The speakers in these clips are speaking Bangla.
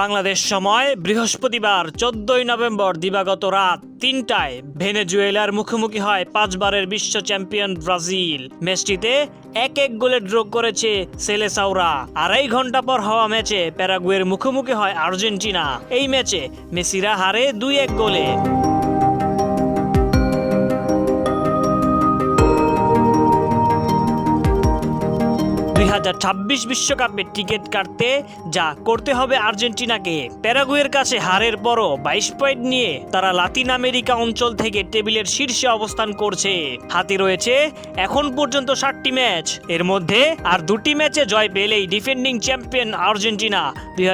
বাংলাদেশ সময়, বৃহস্পতিবার, চোদ্দই নভেম্বর, দিবাগত রাত তিনটায় ভেনেজুয়েলার মুখোমুখি হয় পাঁচবারের বিশ্ব চ্যাম্পিয়ন ব্রাজিল। ম্যাচটিতে এক এক গোলে ড্র করেছে সেলেসাউরা। আড়াই ঘণ্টা পর হওয়া ম্যাচে প্যারাগুয়ের মুখোমুখি হয় আর্জেন্টিনা। এই ম্যাচে মেসিরা হারে দুই এক গোলে। বিশ্বকাপের টিকিট কাটতে যা করতে হবে আর্জেন্টিনাকে। প্যারাগুয়ের কাছে হারের পরও বাইশ পয়েন্ট নিয়ে তারা লাতিন আমেরিকা অঞ্চল থেকে টেবিলের শীর্ষে অবস্থান করছে। হাতে রয়েছে এখন পর্যন্ত ষাটটি ম্যাচ। এর মধ্যে আর দুটি ম্যাচে জয় পেলেই ডিফেন্ডিং চ্যাম্পিয়ন আর্জেন্টিনা দুই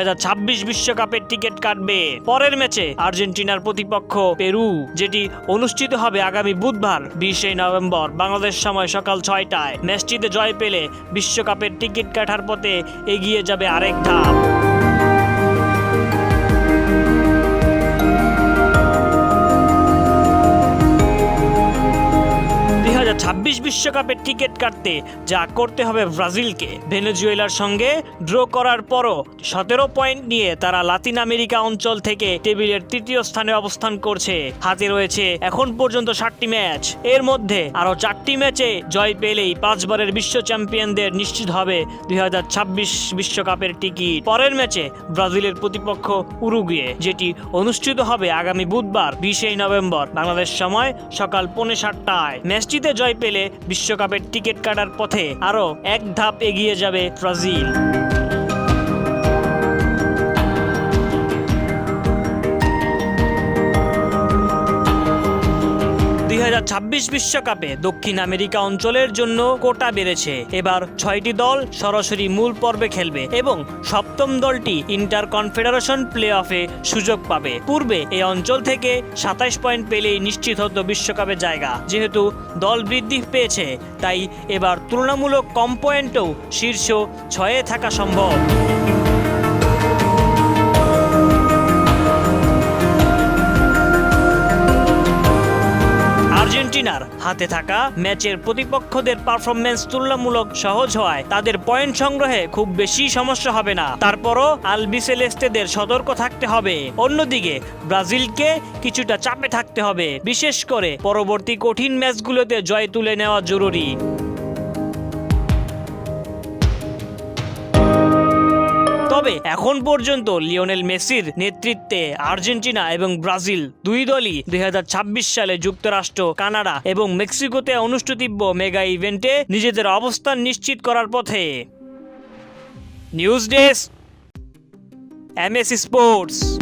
বিশ্বকাপের টিকিট কাটবে। পরের ম্যাচে আর্জেন্টিনার প্রতিপক্ষ পেরু, যেটি অনুষ্ঠিত হবে আগামী বুধবার, বিশে নভেম্বর, বাংলাদেশ সময় সকাল ছয়টায়। ম্যাচটিতে জয় পেলে বিশ্বকাপের টিকিট কাটার পথে এগিয়ে যাবে আরেক ধাপ। ছাব্বিশ বিশ্বকাপের টিকিট কাটতে যা করতে হবে ব্রাজিলকে। ভেনেজুয়েলার সঙ্গে ড্র করার পরও সতেরো পয়েন্ট নিয়ে তারা লাতিন আমেরিকা অঞ্চল থেকে টেবিলের তৃতীয় স্থানে অবস্থান করছে। হাতে রয়েছে এখন পর্যন্ত ষাটটি ম্যাচ। এর মধ্যে আরও চারটি ম্যাচে জয় পেলেই পাঁচবারের বিশ্ব চ্যাম্পিয়নদের নিশ্চিত হবে দুই বিশ্বকাপের টিকিট। পরের ম্যাচে ব্রাজিলের প্রতিপক্ষ উরুগুয়ে, যেটি অনুষ্ঠিত হবে আগামী বুধবার বিশে নভেম্বর। বাংলাদেশ সময় সকাল পৌনে সাতটায়। ম্যাচটিতে জয় পেলে বিশ্বকাপের টিকিট কাটার পথে আরও এক ধাপ এগিয়ে যাবে ব্রাজিল। বিশ্বকাপে দক্ষিণ আমেরিকা অঞ্চলের জন্য কোটা বেড়েছে। এবার ছয়টি দল সরাসরি মূল পর্বে খেলবে এবং সপ্তম দলটি ইন্টার কনফেডারেশন প্লে অফে সুযোগ পাবে। পূর্বে এই অঞ্চল থেকে সাতাইশ পয়েন্ট পেলেই নিশ্চিত হতো বিশ্বকাপের জায়গা। যেহেতু দল বৃদ্ধি পেয়েছে, তাই এবার তুলনামূলক কম পয়েন্টেও শীর্ষ ছয়ে থাকা সম্ভব। আর্জেন্টিনার। হাতে থাকা ম্যাচের প্রতিপক্ষদের পারফরমেন্স তুলনামূলক সহজ হওয়ায় তাদের পয়েন্ট সংগ্রহে খুব বেশি সমস্যা হবে না। তারপরও আলবিসেলেস্তেদের সতর্ক থাকতে হবে। অন্যদিকে, ব্রাজিলকে কিছুটা চাপে থাকতে হবে। বিশেষ করে পরবর্তী কঠিন ম্যাচগুলোতে জয় তুলে নেওয়া জরুরি। তবে এখন পর্যন্ত লিওনেল মেসির নেতৃত্বে আর্জেন্টিনা এবং ব্রাজিল দুই দলই দুই হাজার ছাব্বিশ সালে যুক্তরাষ্ট্র, কানাডা এবং মেক্সিকোতে অনুষ্ঠিতব্য মেগা ইভেন্টে নিজেদের অবস্থান নিশ্চিত করার পথে। News desk M S sports.